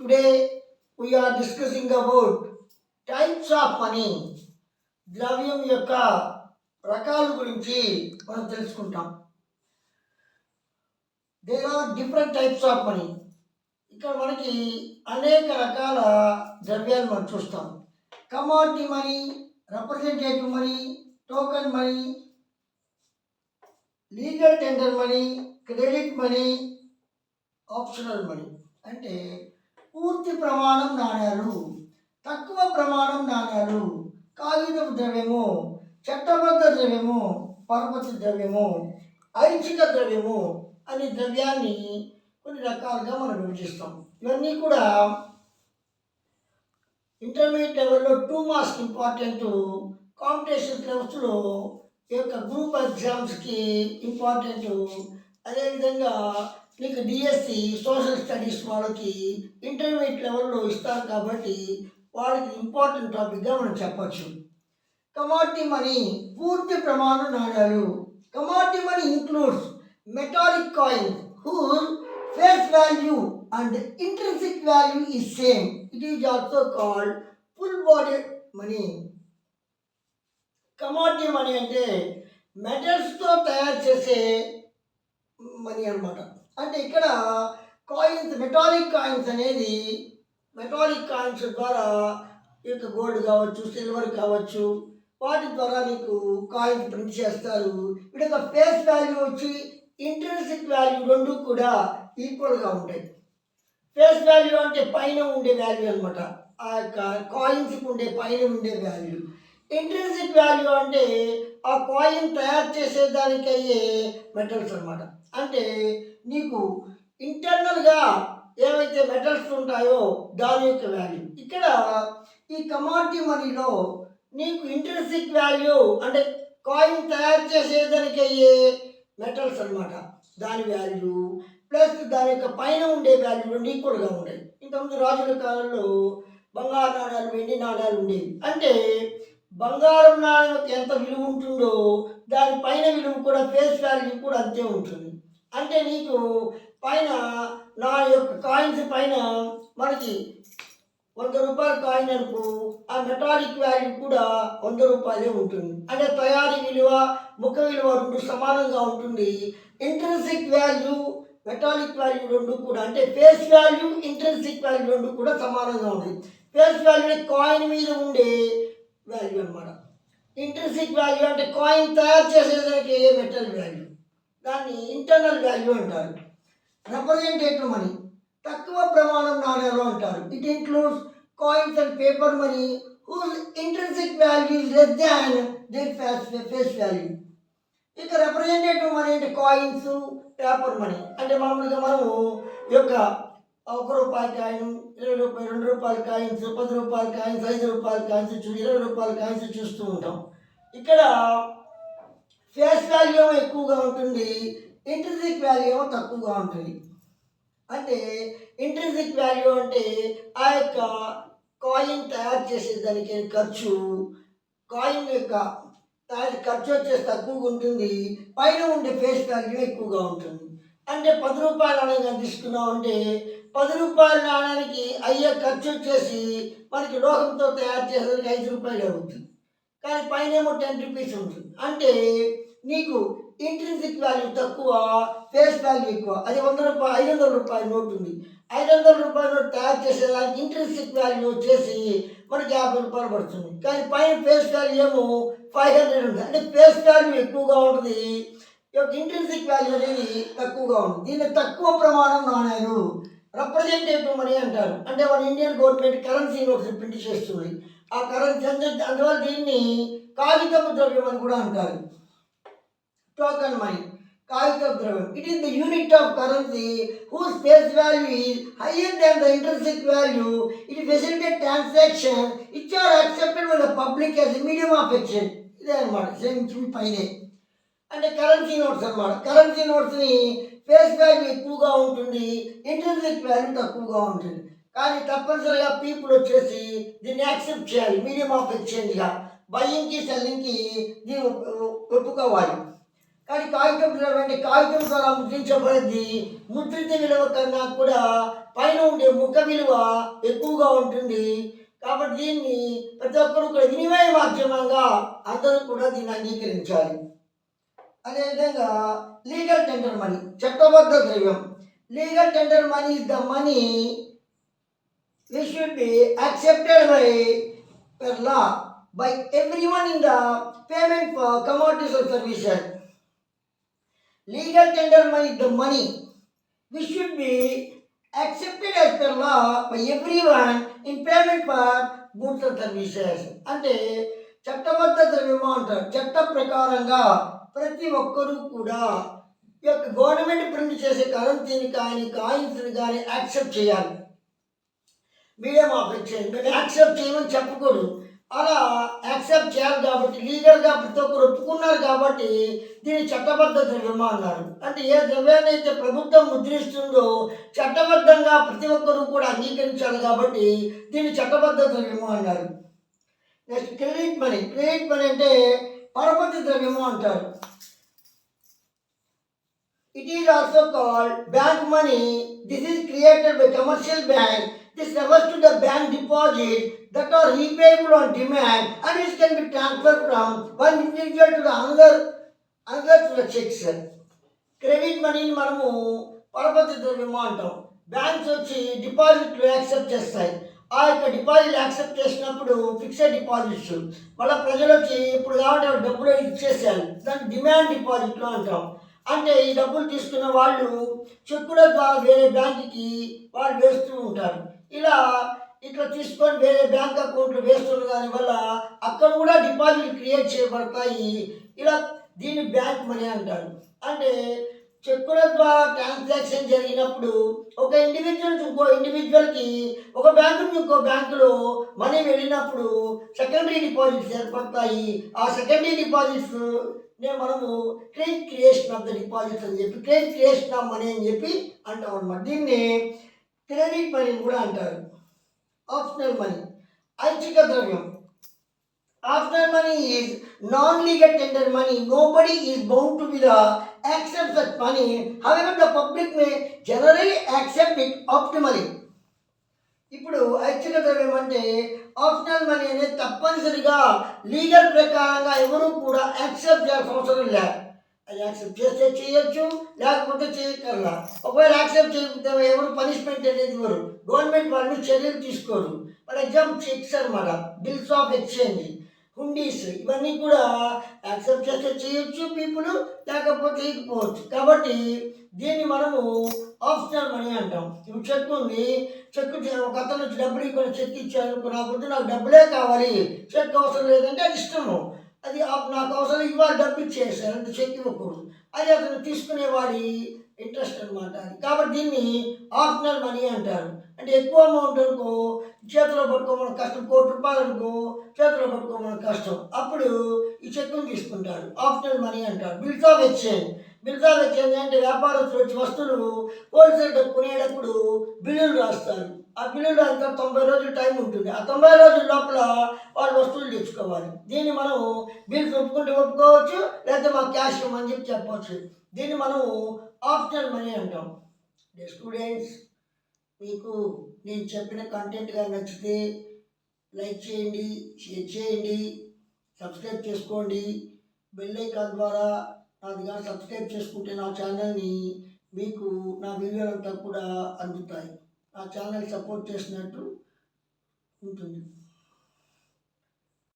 Today we are discussing about types of money ద్రవ్యం యొక్క రకాల గురించి మనం తెలుసుకుంటాం. There are different types of money ఇక్కడ మనకి అనేక రకాల ద్రవ్యాలు మనం చూస్తాం. Commodity money representative money token money legal tender money credit money optional money అంటే పూర్తి ప్రమాణం నాణ్యాలు తక్కువ ప్రమాణం నాణ్యాలు కాగితపు ద్రవ్యము చట్టబద్ధ ద్రవ్యము పరపతి ద్రవ్యము ఐచ్ఛిక ద్రవ్యము అనే ద్రవ్యాన్ని కొన్ని రకాలుగా మనం విభజిస్తాం. ఇవన్నీ కూడా ఇంటర్మీడియట్ లెవెల్లో టూ మార్క్స్ ఇంపార్టెంట్ కాంపిటీషన్ లెవెల్స్లో ఈ యొక్క గ్రూప్ ఎగ్జామ్స్కి ఇంపార్టెంట్. అదేవిధంగా మీకు డిఎస్సి సోషల్ స్టడీస్ వాళ్ళకి ఇంటర్మీడియట్ లెవెల్లో ఇస్తారు కాబట్టి వాళ్ళకి ఇంపార్టెంట్ టాపిక్గా మనం చెప్పచ్చు కమాడిటీ మనీ పూర్తి ప్రమాణ నాణ్యాలు commodity money includes metallic coin whose face value and intrinsic value is same. It is also called full body money. Commodity money అంటే మెటల్స్తో తయారు చేసే మనీ అన్నమాట అంటే ఇక్కడ కాయిన్స్ మెటాలిక్ కాయిన్స్ అనేది మెటాలిక్ కాయిన్స్ ద్వారా ఈ యొక్క గోల్డ్ కావచ్చు సిల్వర్ కావచ్చు వాటి ద్వారా నీకు కాయిన్స్ ప్రింట్ చేస్తారు. వీటి యొక్క ఫేస్ వాల్యూ వచ్చి ఇంట్రెన్సిక్ వాల్యూ రెండు కూడా ఈక్వల్గా ఉంటాయి. ఫేస్ వాల్యూ అంటే పైన ఉండే వాల్యూ అనమాట ఆ యొక్క కాయిన్స్కి ఉండే పైన ఉండే వాల్యూ ఇంట్రెన్సిక్ వాల్యూ అంటే ఆ కాయిన్ తయారు చేసేదానికి అయ్యే మెటల్స్ అనమాట అంటే నీకు ఇంటర్నల్గా ఏవైతే మెటల్స్ ఉంటాయో దాని యొక్క వాల్యూ ఇక్కడ ఈ కమాడిటీ మనీలో నీకు ఇంట్రెన్సిక్ వాల్యూ అంటే కాయిన్ తయారు చేసేదానికి అయ్యే మెటల్స్ అన్నమాట. దాని వాల్యూ ప్లస్ దాని యొక్క పైన ఉండే వాల్యూలు రెండు ఈక్వల్గా ఉంటాయి. ఇంతకుముందు రాజుల కాలంలో బంగారు నాణాలు వెండి నాణాలు ఉండేవి. అంటే బంగారం నాణ్యం ఎంత విలువ ఉంటుందో దాని పైన విలువ కూడా ఫేస్ వాల్యూ కూడా అంతే ఉంటుంది. అంటే నీకు పైన నా యొక్క కాయిన్స్ పైన మనకి వంద రూపాయల కాయిన్ అనుకో ఆ మెటాలిక్ వాల్యూ కూడా వంద రూపాయలే ఉంటుంది. అంటే తయారీ విలువ ముఖ విలువ రెండు సమానంగా ఉంటుంది. ఇంట్రెన్సిక్ వాల్యూ మెటాలిక్ వాల్యూ రెండు కూడా అంటే ఫేస్ వాల్యూ ఇంట్రెన్సిక్ వాల్యూ రెండు కూడా సమానంగా ఉంటుంది ఫేస్ వాల్యూ కాయిన్ మీద ఉండే వాల్యూ అనమాట ఇంట్రెన్సిక్ వాల్యూ అంటే కాయిన్ తయారు చేసేదానికి మెటల్ వాల్యూ దాన్ని ఇంటర్నల్ వాల్యూ అంటారు. రిప్రజెంటేటివ్ మనీ తక్కువ ప్రమాణం నాణ్యాలు అంటారు. It includes coins and paper money whose intrinsic value less than their face face value ఇక రిప్రజెంటేటివ్ మనీ అంటే కాయిన్స్ పేపర్ మనీ అంటే మామూలుగా మనము ఈ యొక్క ఒక రూపాయి కాయిన్ ఇరవై రూపాయలు రెండు రూపాయల కాయిన్స్ పది రూపాయల కాయిన్స్ ఐదు రూపాయల కాయిన్స్ చూ ఇరవై రూపాయల కాయిన్స్ చూస్తూ ఉంటాం. ఇక్కడ ఫేస్ వాల్యూ ఏమో ఎక్కువగా ఉంటుంది ఇంట్రెన్సిక్ వాల్యూ ఏమో తక్కువగా ఉంటుంది. అంటే ఇంట్రెన్సిక్ వాల్యూ అంటే ఆ యొక్క కాయిన్ తయారు చేసే దానికి ఖర్చు? కాయిన్ యొక్క తయారు ఖర్చు వచ్చేసి తక్కువగా ఉంటుంది పైన ఉండే ఫేస్ వాల్యూ ఎక్కువగా ఉంటుంది. అంటే పది రూపాయల నాణ్యం తీసుకున్నాం అంటే పది రూపాయల నాణ్యానికి అయ్యే ఖర్చు వచ్చేసి మనకి లోహంతో తయారు చేసేదానికి ఐదు రూపాయలు అవుతుంది. కానీ పైన ఏమో టెన్ రూపీస్ ఉంటుంది అంటే నీకు ఇంట్రెన్సిక్ వాల్యూ తక్కువ ఫేస్ వాల్యూ ఎక్కువ. అది వంద రూపాయలు ఐదు వందల రూపాయల నోట్ ఉంది. ఐదు వందల రూపాయల నోట్ తయారు చేసేదానికి ఇంట్రెన్సిక్ వాల్యూ వచ్చేసి మనకి యాభై రూపాయలు పడుతుంది. కానీ పైన ఫేస్ వాల్యూ ఏమో ఫైవ్ హండ్రెడ్ ఉంది. అంటే ఫేస్ వాల్యూ ఎక్కువగా ఉంటుంది. ఈ యొక్క ఇంట్రెన్సిక్ వాల్యూ అనేది తక్కువగా ఉంటుంది దీన్ని తక్కువ ప్రమాణం నాణ్యాలు రిప్రజెంటేటివ్ మనీ అంటారు. అంటే మన Indian government currency notes print చేస్తుంది. ఆ కరెన్సీ అందువల్ల దీన్ని కాగితపు ద్రవ్యం అని కూడా అంటారు. టోకన్ మనీ కాగితపు ద్రవ్యం. It is the unit of currency whose face value is higher than the interest value it facilitate transaction it are accepted by the public as medium of exchange ఇదే అనమాట సేమ్ పైనే అంటే currency notes అనమాట currency నోట్స్ని face value ఎక్కువగా ఉంటుంది intrinsic value తక్కువగా ఉంటుంది. కానీ తప్పనిసరిగా పీపుల్ వచ్చేసి దీన్ని యాక్సెప్ట్ చేయాలి. Medium of ఎక్స్చేంజ్గా. బయ్యింగ్కి సెల్లింగ్కి దీన్ని ఒప్పుకోవాలి. కానీ కాగితం విలువ అంటే కాగితం ద్వారా ముద్రించబడింది ముద్రిత విలువ కన్నా కూడా పైన ఉండే ముఖ విలువ ఎక్కువగా ఉంటుంది. కాబట్టి దీన్ని ప్రతి ఒక్కరు కూడా వినిమయ మాధ్యమంగా అందరూ కూడా దీన్ని అంగీకరించాలి. అదేవిధంగా లీగల్ టెండర్ మనీ చట్టబద్ధ ద్రవ్యం. Legal tender money is the money which should be accepted by per law by everyone in the payment for commodities or services. Legal tender money the money which should be accepted as per law by everyone in payment for goods or services. అంటే చట్టబద్ధ ద్రవ్యము అంటారు చట్ట ప్రకారంగా ప్రతి ఒక్కరూ కూడా ఈ యొక్క గవర్నమెంట్ ప్రింట్ చేసే కరెన్సీని కానీ కాయిన్స్ని కానీ యాక్సెప్ట్ చేయాలి మీడియం ఆఫర్ చేయండి. మేము యాక్సెప్ట్ చేయమని చెప్పకూడదు. అలా యాక్సెప్ట్ చేయాలి కాబట్టి లీగల్గా ప్రతి ఒక్కరు ఒప్పుకున్నారు కాబట్టి దీన్ని చట్టబద్ధ ద్రవ్యమా అన్నారు. అంటే ఏ ద్రవ్యాన్ని అయితే ప్రభుత్వం ముద్రిస్తుందో చట్టబద్ధంగా ప్రతి ఒక్కరూ కూడా అంగీకరించాలి కాబట్టి దీన్ని చట్టబద్ధ ద్రవ్యము అన్నారు. Next credit money. Credit money అంటే పరపతి ద్రవ్యము అంటారు. It is also called bank money this is created by commercial bank This refers to the bank deposit. That are repayable on demand. And which can be transferred from one individual to the another, another to the checks. Credit మనీని మనము పరపతి ద్రవ్యము అంటాం banks వచ్చి డిపాజిట్లు accept చేస్తాయి. ఆ యొక్క డిపాజిట్ యాక్సెప్ట్ చేసినప్పుడు ఫిక్స్డ్ డిపాజిట్స్ మళ్ళీ ప్రజలు వచ్చి ఇప్పుడు కాబట్టి డబ్బులు ఇచ్చేసారు దాన్ని డిమాండ్ డిపాజిట్లు అంటాం. అంటే ఈ డబ్బులు తీసుకున్న వాళ్ళు చెక్కుల ద్వారా వేరే బ్యాంకుకి వాళ్ళు వేస్తూ ఉంటారు. ఇలా ఇట్లా తీసుకొని వేరే బ్యాంక్ అకౌంట్లు వేస్తున్న దానివల్ల అక్కడ కూడా డిపాజిట్ క్రియేట్ చేయబడతాయి. ఇలా దీన్ని బ్యాంక్ మనీ అంటారు. అంటే చెక్కుల ద్వారా ట్రాన్సాక్షన్ జరిగినప్పుడు ఒక ఇండివిజువల్ నుంచి ఇంకో ఇండివిజువల్కి ఒక బ్యాంకు నుంచి ఇంకో బ్యాంకులో మనీ వెళ్ళినప్పుడు సెకండరీ డిపాజిట్స్ ఏర్పడతాయి. ఆ సెకండరీ డిపాజిట్స్ మనము credit creation of the deposits అని చెప్పి క్రెడిట్ క్రియేషన్ ఆఫ్ మనీ అని చెప్పి అంటాం అనమాట దీన్ని క్రెడిట్ మనీ కూడా అంటారు ఆప్షనల్ మనీ ఐచ్ఛిక ద్రవ్యం optional money is non legal tender money nobody is bound to be the accept such money however the public may generally accept it optimally ఇప్పుడు ఐచ్ఛిక ద్రవ్యం అంటే ఆప్షనల్ మనీ అనేది తప్పనిసరిగా లీగల్ ప్రకారంగా ఎవరు కూడా యాక్సెప్ట్ చేయాల్సిన అవసరం లేదు. అది యాక్సెప్ట్ చేస్తే చేయొచ్చు లేకపోతే చేయక్కర్లా. ఒకవేళ యాక్సెప్ట్ చేయకపోతే ఎవరు పనిష్మెంట్ అనేది ఇవ్వరు. గవర్నమెంట్ వాళ్ళు చర్యలు తీసుకోరు. ఫర్ ఎగ్జాంపుల్ చెక్స్ అనమాట బిల్స్ ఆఫ్ ఎక్స్చేంజ్ హుండీస్ ఇవన్నీ కూడా యాక్సెప్ట్ చేస్తే చేయొచ్చు పీపుల్ లేకపోతే చేయకపోవచ్చు. కాబట్టి దీన్ని మనము ఆప్షనల్ మనీ అంటాం. ఇప్పుడు చెక్ ఉంది. చెక్ ఒక అతను డబ్బులు ఇక్కడ చెక్ ఇచ్చాను అనుకో, నాకు నాకు డబ్బులే కావాలి. చెక్ అవసరం లేదంటే అది ఇష్టము. అది నాకు అవసరం ఇవ్వాలి డబ్బు ఇచ్చేసాను అంటే చెక్ ఇవ్వకూడదు. అది అతను తీసుకునేవాడి ఇంట్రెస్ట్ అనమాట అది. కాబట్టి దీన్ని ఆప్షనల్ మనీ అంటారు. అంటే ఎక్కువ అమౌంట్ అనుకో చేతిలో పట్టుకోమని కష్టం కోటి రూపాయలు అనుకో చేతిలో పట్టుకోమని కష్టం. అప్పుడు ఈ చెక్కును తీసుకుంటారు ఆప్షనల్ మనీ అంటారు bills of exchange bills of exchange అంటే వ్యాపారస్తులు వచ్చి వస్తువులు హోల్సేల్ కొనేటప్పుడు బిల్లులు రాస్తారు. ఆ పిల్లలు అంతా తొంభై రోజులు టైం ఉంటుంది. ఆ తొంభై రోజుల లోపల వాళ్ళు వస్తువులు తెచ్చుకోవాలి. దీన్ని మనం బిల్స్ ఒప్పుకుంటే ఒప్పుకోవచ్చు లేకపోతే మాకు క్యాష్ ఇవ్వమని చెప్పి చెప్పవచ్చు దీన్ని మనం ఆప్షనల్ మనీ అంటాం. స్టూడెంట్స్ మీకు నేను చెప్పిన కంటెంట్గా నచ్చితే లైక్ చేయండి షేర్ చేయండి సబ్స్క్రైబ్ చేసుకోండి. బెల్ ఐకాన్ ద్వారా నాది కానీ సబ్స్క్రైబ్ చేసుకుంటే నా ఛానల్ని మీకు నా వీడియోలంతా కూడా అందుతాయి. ఆ ఛానల్ సపోర్ట్ చేసినట్టు ఉంటుంది.